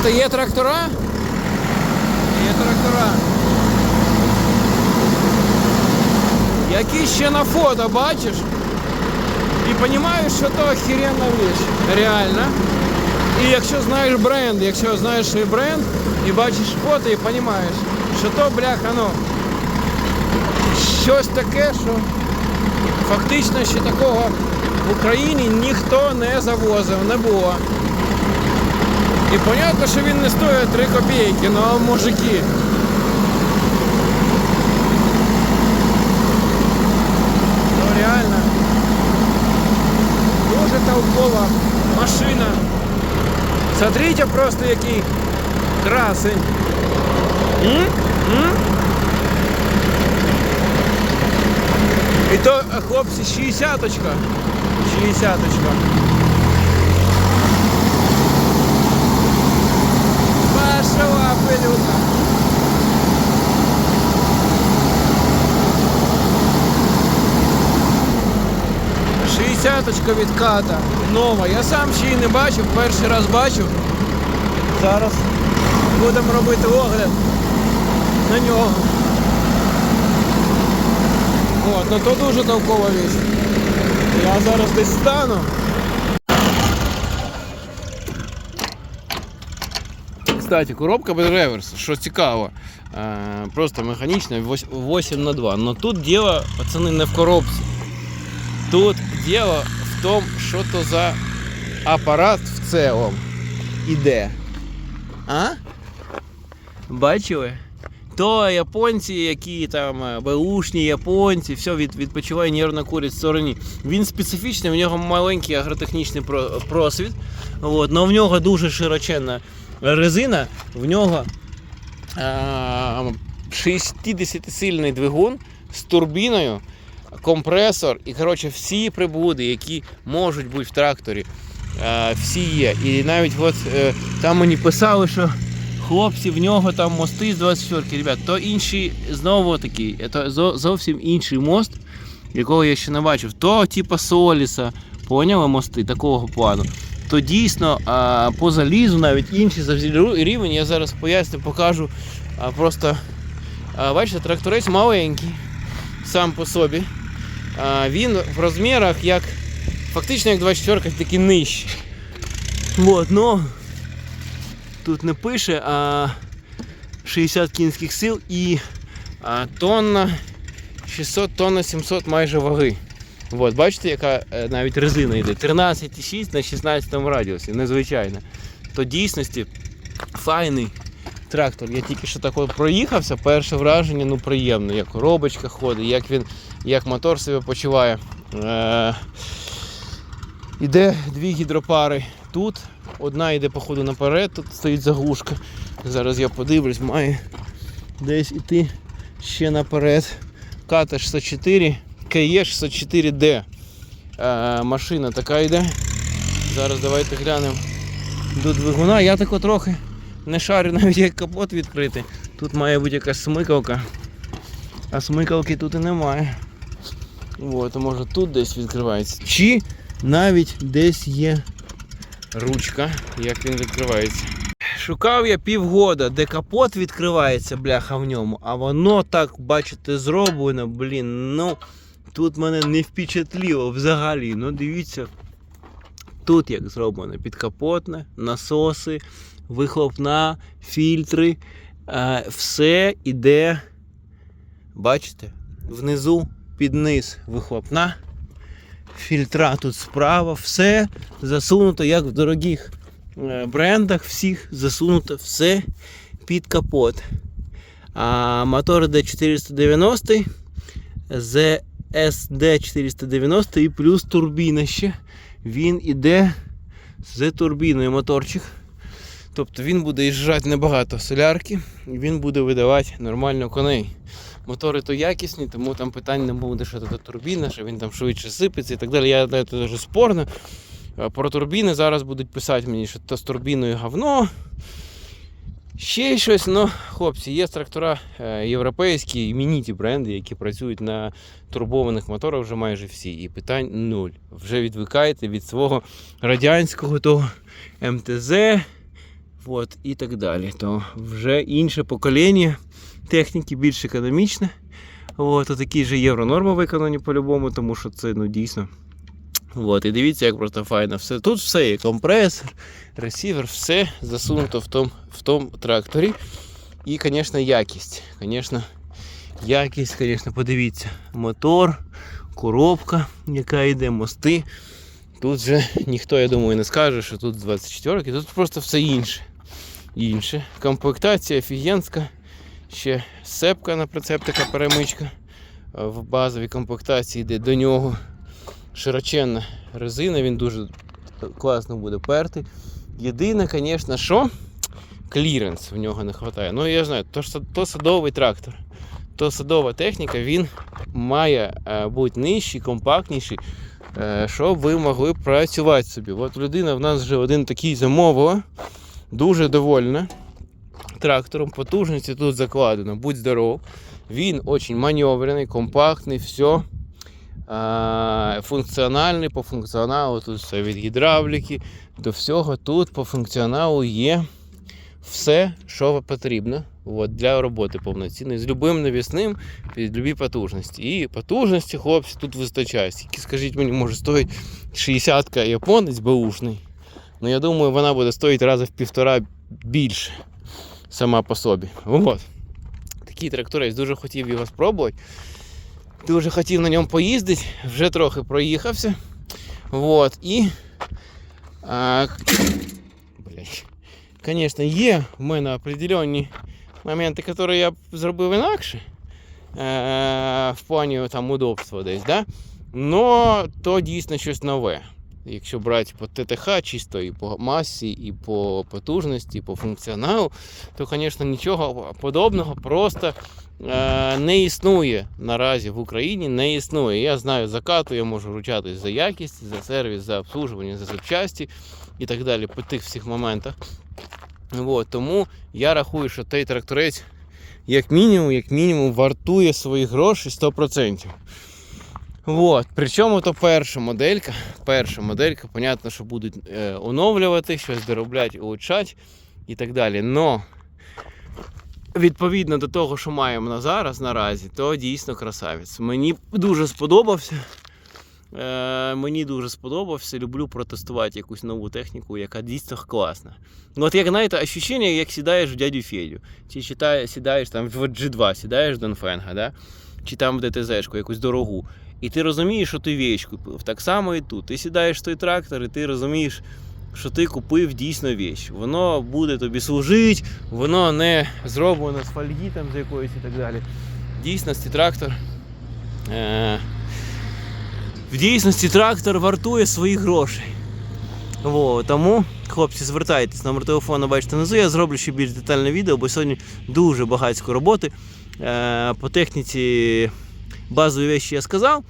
знаєте, є трактора. Є трактора. Які ще на фото бачиш. І розумієш, що то охеренна вещь. Реально. І якщо знаєш бренд, якщо знаєш свій бренд і бачиш фото і розумієш, що то, бляха, ну, щось таке, що фактично ще такого в Україні ніхто не завозив, не було. І понятно, що він не стоїть 3 копійки, ну а мужики. Ну реально. Дуже толкова машина. Смотрите просто який красень. І то, е, хлопці, 60-очка. 60-очка. Пилюка. Шістдесяточка від. Нова. Я сам ще її не бачив, перший раз бачив. Зараз будемо робити огляд на нього. От, ну то дуже толкова річ. Я зараз десь стану. Кстати, коробка без реверсу, що цікаво. Е, просто механічна 8 на 2. Но тут діло, пацани, не в коробці. Тут діло в тому, що то за апарат в цілому іде. А? Бачили? То японці, які там е, беушні японці, все від, відпочиває нервно курять в стороні. Він специфічний, в нього маленький агротехнічний про- просвіт. От, но в нього дуже широченна резина, в нього е, 60-сильний двигун з турбіною, компресор і коротше, всі прибуди, які можуть бути в тракторі, е, всі є. І навіть от, е, там мені писали, що хлопці, в нього там мости з 24-ки. ребят, то інший знову такий, це зовсім інший мост, якого я ще не бачив. То типа Соліса, поняли мости такого плану. То дійсно по залізу навіть завзяль рівень, я зараз поясню, покажу. Просто бачите, тракторець маленький сам по собі. Він в розмірах як фактично як 24 тільки нижче. Вот, но тут не пише, а 60 кінських сил і тонна 600 тонна 700 майже ваги. От, Бачите, яка е, навіть резина йде. 13,6 на 16 радіусі, незвичайно. То дійсності файний трактор. Я тільки що так проїхався, перше враження ну приємне, як коробочка ходить, як він, як мотор себе почуває. Е, Іде дві гідропари тут. Одна йде, походу, наперед, тут стоїть заглушка. Зараз я подивлюсь, має десь іти ще наперед. Катер 604. КЕ64Д. Е, машина така йде. Зараз давайте глянемо до двигуна. Я тако трохи не шарю, навіть як капот відкрити. Тут має бути якась смикалка, а смикалки тут і немає. От, може тут десь відкривається. Чи навіть десь є ручка, як він відкривається. Шукав я півгода, де капот відкривається, бляха в ньому, а воно так, бачите, зроблено, блін, ну тут мене не впечатліло взагалі. Ну дивіться, тут як зроблено підкапотне, насоси, вихлопна, фільтри. Е, все іде, бачите, внизу під низ вихлопна. Фільтра тут справа, все засунуто, як в дорогих е, брендах, всіх засунуто все під капот. А мотор D490, ZSD 490 і плюс турбіна ще. Він іде з турбіною моторчик. Тобто він буде їжджати небагато солярки і він буде видавати нормально коней. Мотори то якісні, тому там питань не буде, що це турбіна, що він там швидше сипеться і так далі. Я це дуже спорно. Про турбіни зараз будуть писати мені, що то з турбіною говно. Ще щось, ну, хлопці, є трактора е, європейські, іменіті бренди, які працюють на турбованих моторах вже майже всі. І питань нуль. Вже відвикаєте від свого радянського того МТЗ, От, і так далі. То вже інше покоління техніки, більш економічне. От, такі ж євронорми виконані по-любому, тому що це ну, дійсно. От, і дивіться, як просто файно все. Тут все є компресор, ресівер, все засунуто в тому в том тракторі. І, звісно, якість. Звісно, якість, звісно, подивіться. Мотор, коробка, яка йде, мости. Тут же ніхто, я думаю, не скаже, що тут 24 ки тут просто все інше. Інше. Комплектація офігенська. Ще сепка на прицеп, така перемичка. В базовій комплектації йде до нього широченна резина, він дуже класно буде перти. Єдине, звісно, що кліренс в нього не вистачає. Ну, я знаю, то, то садовий трактор, то садова техніка, він має е, бути нижчий, компактніший, е, щоб ви могли працювати собі. От людина в нас вже один такий замовила, дуже довольна трактором, потужності тут закладено, будь здоров. Він дуже маневрений, компактний, все. Функціональний по функціоналу, тут все від гідравліки до всього. Тут по функціоналу є все, що потрібно от, для роботи повноцінної, з любим навісним під любі потужності. І потужності, хлопці, тут вистачає. Скільки, скажіть мені, може стоїть 60-ка японець беушний. Ну, я думаю, вона буде стоїти рази в півтора більше сама по собі. От. Такий тракторець, дуже хотів його спробувати. Дуже хотів на ньому поїздити, вже трохи проїхався. Вот. І. Звісно, є в мене определенні моменти, які я зробив інакше. Е, в плані там удобства десь, да? Но то дійсно щось нове. Якщо брати по ТТХ, чисто і по масі, і по потужності, і по функціоналу, то, звісно, нічого подобного просто не існує наразі в Україні, не існує. Я знаю закату, я можу ручатись за якість, за сервіс, за обслуживання, за запчасті і так далі по тих всіх моментах. От, тому я рахую, що той тракторець, як мінімум, як мінімум, вартує свої гроші 100%. Вот. Причому то перша моделька. Перша моделька, понятно, що будуть е, оновлювати, щось доробляти, улучшати і так далі. Но відповідно до того, що маємо на зараз наразі, то дійсно красавець. Мені дуже сподобався. Е, мені дуже сподобався. Люблю протестувати якусь нову техніку, яка дійсно класна. Ну, от як знаєте, ощущення, як сідаєш в дядю Федю. Чи читає, сідаєш там в G2, сідаєш Донфенга, да? чи там в ДТЗ-шку, якусь дорогу. І ти розумієш, що ти віч купив. Так само і тут. Ти сідаєш в той трактор, і ти розумієш, що ти купив дійсно віч. Воно буде тобі служити, воно не зроблено з фольги там з якоїсь і так далі. В дійсності трактор. Е- в дійсності трактор вартує своїх грошей. Во, тому, хлопці, звертайтесь, номер телефону бачите внизу. Я зроблю ще більш детальне відео, бо сьогодні дуже багатько роботи. Е, по техніці базові речі я сказав.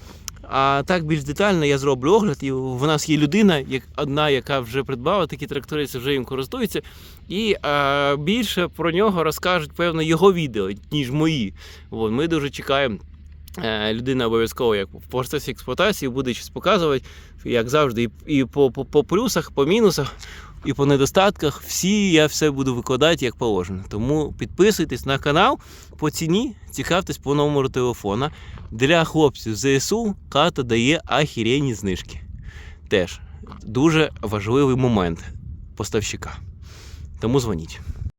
А так більш детально я зроблю огляд. І в нас є людина, як одна, яка вже придбала такі трактори, це вже їм користується. І е, більше про нього розкажуть, певно, його відео, ніж мої. От, ми дуже чекаємо. Е, Людина обов'язково як в процесі експлуатації буде щось показувати, як завжди, і по, по, по плюсах, по мінусах, і по недостатках. Всі я все буду викладати як положено. Тому підписуйтесь на канал по ціні, цікавтесь по номеру телефона. Для хлопців ЗСУ ката дає ахірені знижки. Теж дуже важливий момент поставщика. Тому дзвоніть.